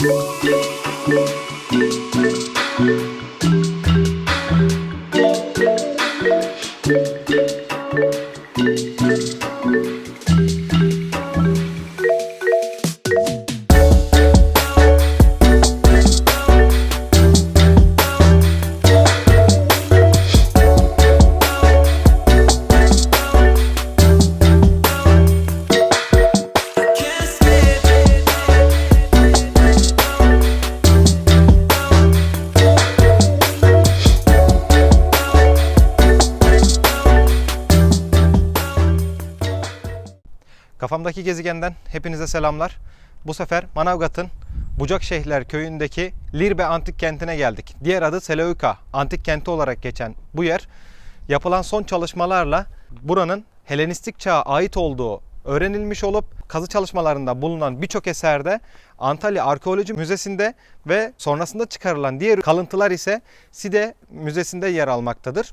Música Kafamdaki gezegenden hepinize selamlar. Bu sefer Manavgat'ın Bucakşehirler köyündeki Lirbe Antik Kenti'ne geldik. Diğer adı Seleuka Antik Kenti olarak geçen bu yer yapılan son çalışmalarla buranın Helenistik çağa ait olduğu öğrenilmiş olup kazı çalışmalarında bulunan birçok eserde Antalya Arkeoloji Müzesi'nde ve sonrasında çıkarılan diğer kalıntılar ise Side Müzesi'nde yer almaktadır.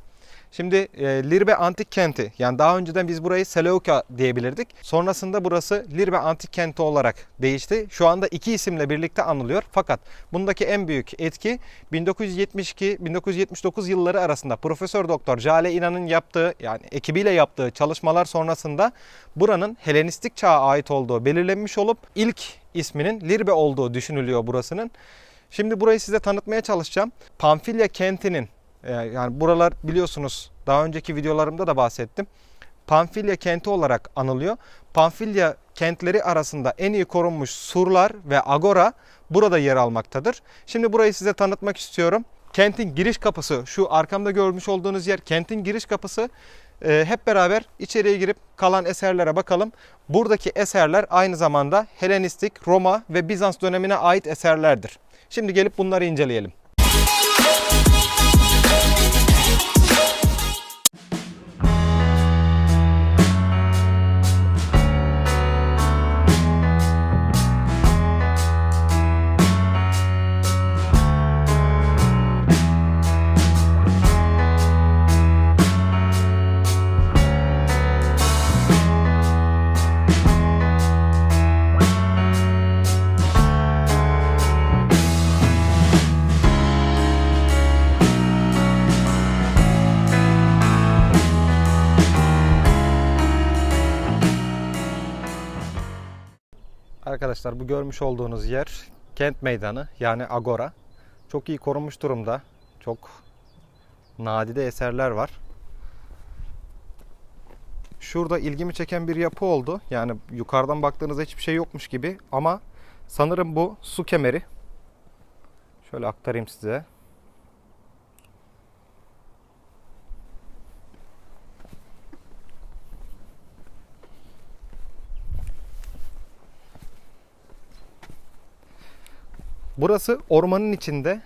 Şimdi e, Lirbe Antik Kenti yani daha önceden biz burayı Seleuka diyebilirdik. Sonrasında burası Lirbe Antik Kenti olarak değişti. Şu anda iki isimle birlikte anılıyor. Fakat bundaki en büyük etki 1972-1979 yılları arasında Profesör Doktor Jale İnan'ın yaptığı yani ekibiyle yaptığı çalışmalar sonrasında buranın Helenistik çağa ait olduğu belirlenmiş olup ilk isminin Lirbe olduğu düşünülüyor burasının. Şimdi burayı size tanıtmaya çalışacağım. Pamfilya kentinin yani buralar biliyorsunuz daha önceki videolarımda da bahsettim. Pamfilya kenti olarak anılıyor. Pamfilya kentleri arasında en iyi korunmuş surlar ve agora burada yer almaktadır. Şimdi burayı size tanıtmak istiyorum. Kentin giriş kapısı şu arkamda görmüş olduğunuz yer kentin giriş kapısı. Ee, hep beraber içeriye girip kalan eserlere bakalım. Buradaki eserler aynı zamanda Helenistik, Roma ve Bizans dönemine ait eserlerdir. Şimdi gelip bunları inceleyelim. Arkadaşlar bu görmüş olduğunuz yer kent meydanı yani agora. Çok iyi korunmuş durumda. Çok nadide eserler var. Şurada ilgimi çeken bir yapı oldu. Yani yukarıdan baktığınızda hiçbir şey yokmuş gibi ama sanırım bu su kemeri. Şöyle aktarayım size. Burası ormanın içinde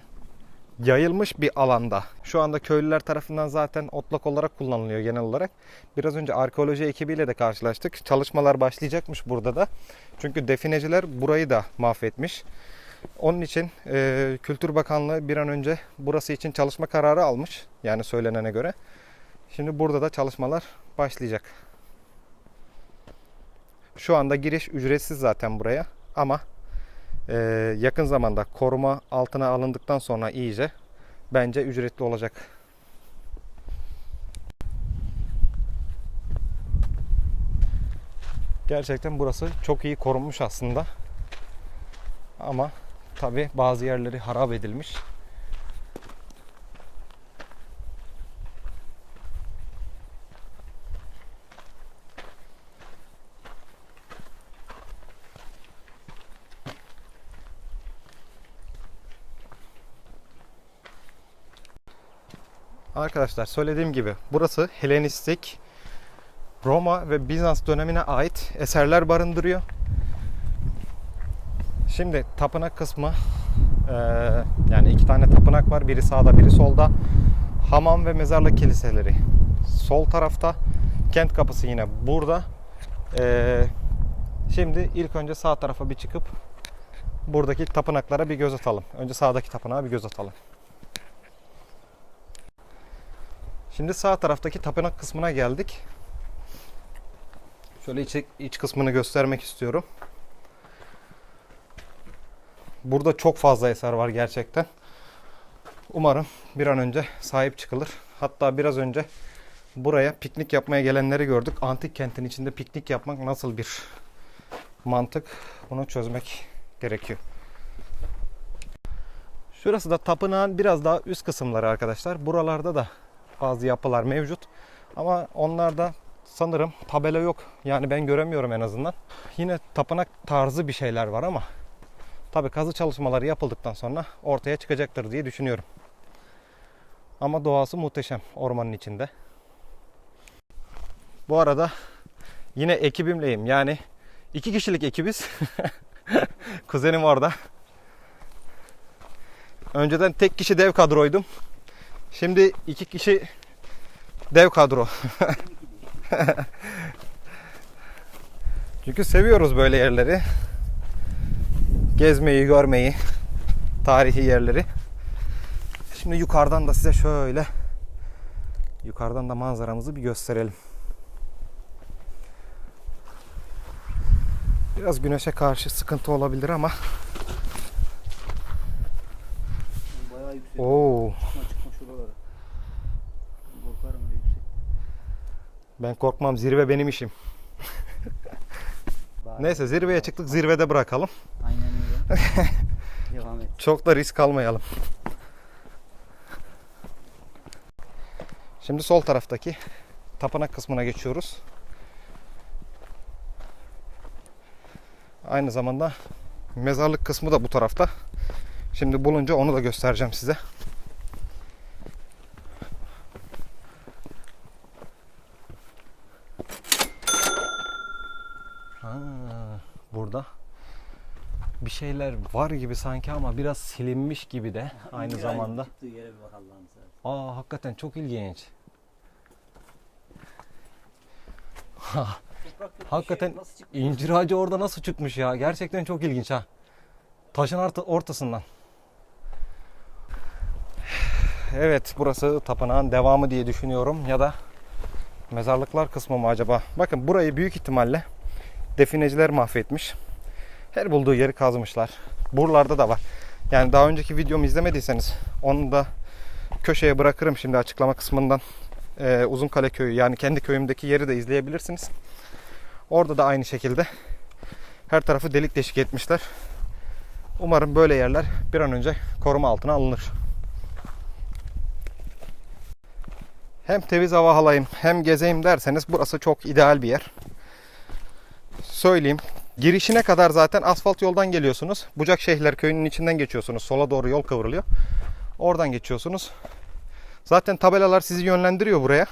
yayılmış bir alanda. Şu anda köylüler tarafından zaten otlak olarak kullanılıyor genel olarak. Biraz önce arkeoloji ekibiyle de karşılaştık. Çalışmalar başlayacakmış burada da. Çünkü defineciler burayı da mahvetmiş. Onun için e, Kültür Bakanlığı bir an önce burası için çalışma kararı almış. Yani söylenene göre. Şimdi burada da çalışmalar başlayacak. Şu anda giriş ücretsiz zaten buraya. Ama ee, yakın zamanda koruma altına alındıktan sonra iyice bence ücretli olacak. Gerçekten burası çok iyi korunmuş aslında. Ama tabi bazı yerleri harap edilmiş. Arkadaşlar söylediğim gibi burası Helenistik, Roma ve Bizans dönemine ait eserler barındırıyor. Şimdi tapınak kısmı yani iki tane tapınak var. Biri sağda biri solda. Hamam ve mezarlık kiliseleri sol tarafta. Kent kapısı yine burada. Şimdi ilk önce sağ tarafa bir çıkıp buradaki tapınaklara bir göz atalım. Önce sağdaki tapınağa bir göz atalım. Şimdi sağ taraftaki tapınak kısmına geldik. Şöyle iç, iç kısmını göstermek istiyorum. Burada çok fazla eser var gerçekten. Umarım bir an önce sahip çıkılır. Hatta biraz önce buraya piknik yapmaya gelenleri gördük. Antik kentin içinde piknik yapmak nasıl bir mantık? Bunu çözmek gerekiyor. Şurası da tapınağın biraz daha üst kısımları arkadaşlar. Buralarda da bazı yapılar mevcut. Ama onlarda sanırım tabela yok. Yani ben göremiyorum en azından. Yine tapınak tarzı bir şeyler var ama tabi kazı çalışmaları yapıldıktan sonra ortaya çıkacaktır diye düşünüyorum. Ama doğası muhteşem ormanın içinde. Bu arada yine ekibimleyim. Yani iki kişilik ekibiz. Kuzenim orada. Önceden tek kişi dev kadroydum. Şimdi iki kişi dev kadro. Çünkü seviyoruz böyle yerleri. Gezmeyi, görmeyi, tarihi yerleri. Şimdi yukarıdan da size şöyle yukarıdan da manzaramızı bir gösterelim. Biraz güneşe karşı sıkıntı olabilir ama Bayağı yüksek. Oo, ben korkmam zirve benim işim. Neyse zirveye çıktık zirvede bırakalım. Aynen öyle. Devam et. Çok da risk almayalım. Şimdi sol taraftaki tapınak kısmına geçiyoruz. Aynı zamanda mezarlık kısmı da bu tarafta. Şimdi bulunca onu da göstereceğim size. Ha, burada bir şeyler var gibi sanki ama biraz silinmiş gibi de aynı İndir zamanda. Çıktığı yere bir bak Allah'ını. Aa hakikaten çok ilginç. Yok, Hakikaten bir şey? İncir ağacı orada nasıl çıkmış ya? Gerçekten çok ilginç ha. Taşın orta- ortasından. Evet burası tapınağın devamı diye düşünüyorum ya da mezarlıklar kısmı mı acaba? Bakın burayı büyük ihtimalle defineciler mahvetmiş. Her bulduğu yeri kazmışlar. Buralarda da var. Yani daha önceki videomu izlemediyseniz onu da köşeye bırakırım şimdi açıklama kısmından. Ee, Uzunkale köyü yani kendi köyümdeki yeri de izleyebilirsiniz. Orada da aynı şekilde her tarafı delik deşik etmişler. Umarım böyle yerler bir an önce koruma altına alınır. Hem temiz hava alayım hem gezeyim derseniz burası çok ideal bir yer. Söyleyeyim. Girişine kadar zaten asfalt yoldan geliyorsunuz. Bucakşehirler köyünün içinden geçiyorsunuz. Sola doğru yol kıvrılıyor. Oradan geçiyorsunuz. Zaten tabelalar sizi yönlendiriyor buraya.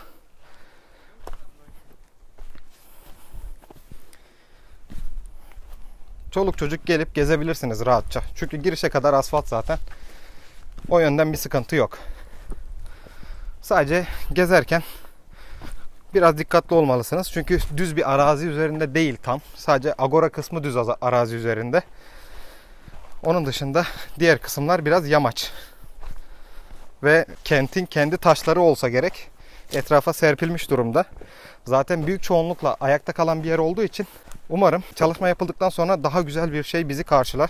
Çoluk çocuk gelip gezebilirsiniz rahatça. Çünkü girişe kadar asfalt zaten. O yönden bir sıkıntı yok. Sadece gezerken biraz dikkatli olmalısınız. Çünkü düz bir arazi üzerinde değil tam. Sadece agora kısmı düz arazi üzerinde. Onun dışında diğer kısımlar biraz yamaç. Ve kentin kendi taşları olsa gerek. Etrafa serpilmiş durumda. Zaten büyük çoğunlukla ayakta kalan bir yer olduğu için umarım çalışma yapıldıktan sonra daha güzel bir şey bizi karşılar.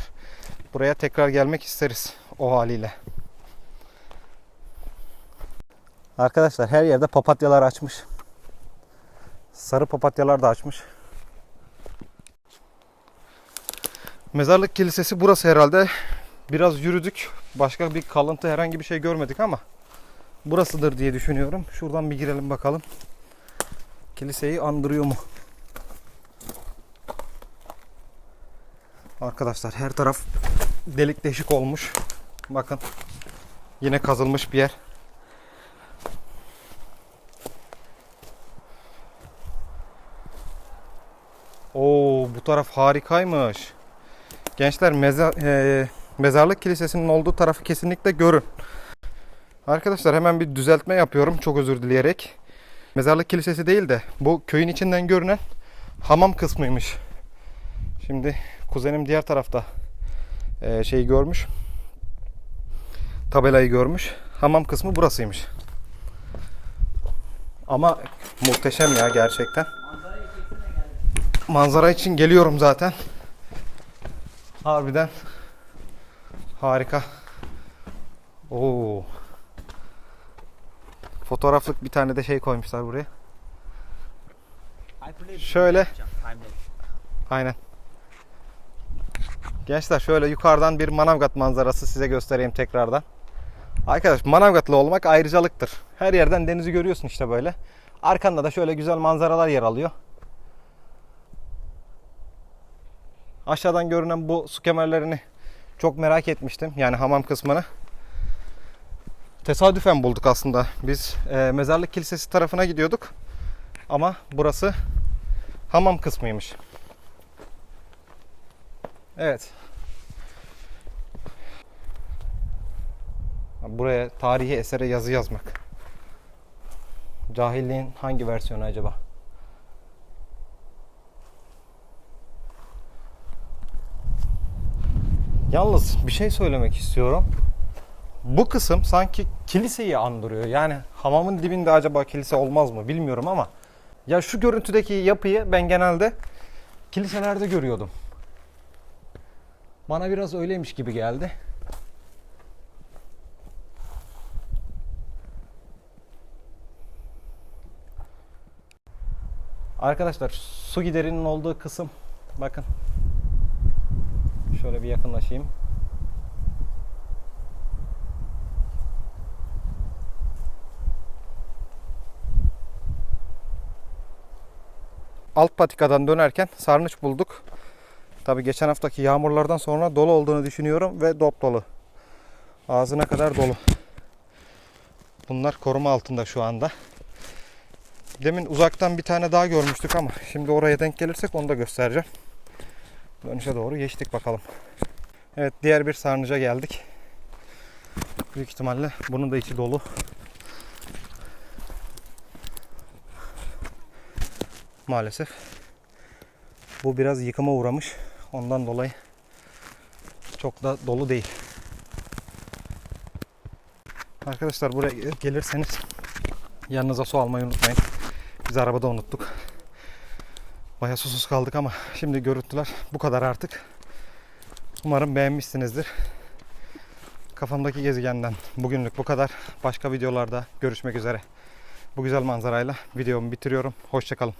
Buraya tekrar gelmek isteriz o haliyle. Arkadaşlar her yerde papatyalar açmış. Sarı papatyalar da açmış. Mezarlık kilisesi burası herhalde. Biraz yürüdük. Başka bir kalıntı herhangi bir şey görmedik ama burasıdır diye düşünüyorum. Şuradan bir girelim bakalım. Kiliseyi andırıyor mu? Arkadaşlar her taraf delik deşik olmuş. Bakın. Yine kazılmış bir yer. Oo bu taraf harikaymış. Gençler meza, e, mezarlık kilisesinin olduğu tarafı kesinlikle görün. Arkadaşlar hemen bir düzeltme yapıyorum çok özür dileyerek. Mezarlık kilisesi değil de bu köyün içinden görünen hamam kısmıymış. Şimdi kuzenim diğer tarafta e, şeyi görmüş. Tabelayı görmüş. Hamam kısmı burasıymış. Ama muhteşem ya gerçekten. Manzara için geliyorum zaten. Harbiden Harika. Oo. Fotoğraflık bir tane de şey koymuşlar buraya. Şöyle. Aynen. Gençler şöyle yukarıdan bir Manavgat manzarası size göstereyim tekrardan. Arkadaş Manavgatlı olmak ayrıcalıktır. Her yerden denizi görüyorsun işte böyle. Arkanda da şöyle güzel manzaralar yer alıyor. Aşağıdan görünen bu su kemerlerini çok merak etmiştim. Yani hamam kısmını. Tesadüfen bulduk aslında. Biz e, Mezarlık Kilisesi tarafına gidiyorduk. Ama burası hamam kısmıymış. Evet. Buraya tarihi esere yazı yazmak. Cahilliğin hangi versiyonu acaba? Yalnız bir şey söylemek istiyorum. Bu kısım sanki kiliseyi andırıyor. Yani hamamın dibinde acaba kilise olmaz mı bilmiyorum ama ya şu görüntüdeki yapıyı ben genelde kiliselerde görüyordum. Bana biraz öyleymiş gibi geldi. Arkadaşlar su giderinin olduğu kısım bakın. Şöyle bir yakınlaşayım. Alt patikadan dönerken sarnıç bulduk. Tabi geçen haftaki yağmurlardan sonra dolu olduğunu düşünüyorum ve dop dolu. Ağzına kadar dolu. Bunlar koruma altında şu anda. Demin uzaktan bir tane daha görmüştük ama şimdi oraya denk gelirsek onu da göstereceğim. Dönüşe doğru geçtik bakalım. Evet diğer bir sarnıca geldik. Büyük ihtimalle bunun da içi dolu. Maalesef. Bu biraz yıkıma uğramış. Ondan dolayı çok da dolu değil. Arkadaşlar buraya gelirseniz yanınıza su almayı unutmayın. Biz arabada unuttuk. Bayağı susuz kaldık ama şimdi görüntüler bu kadar artık. Umarım beğenmişsinizdir. Kafamdaki gezegenden bugünlük bu kadar. Başka videolarda görüşmek üzere. Bu güzel manzarayla videomu bitiriyorum. Hoşçakalın.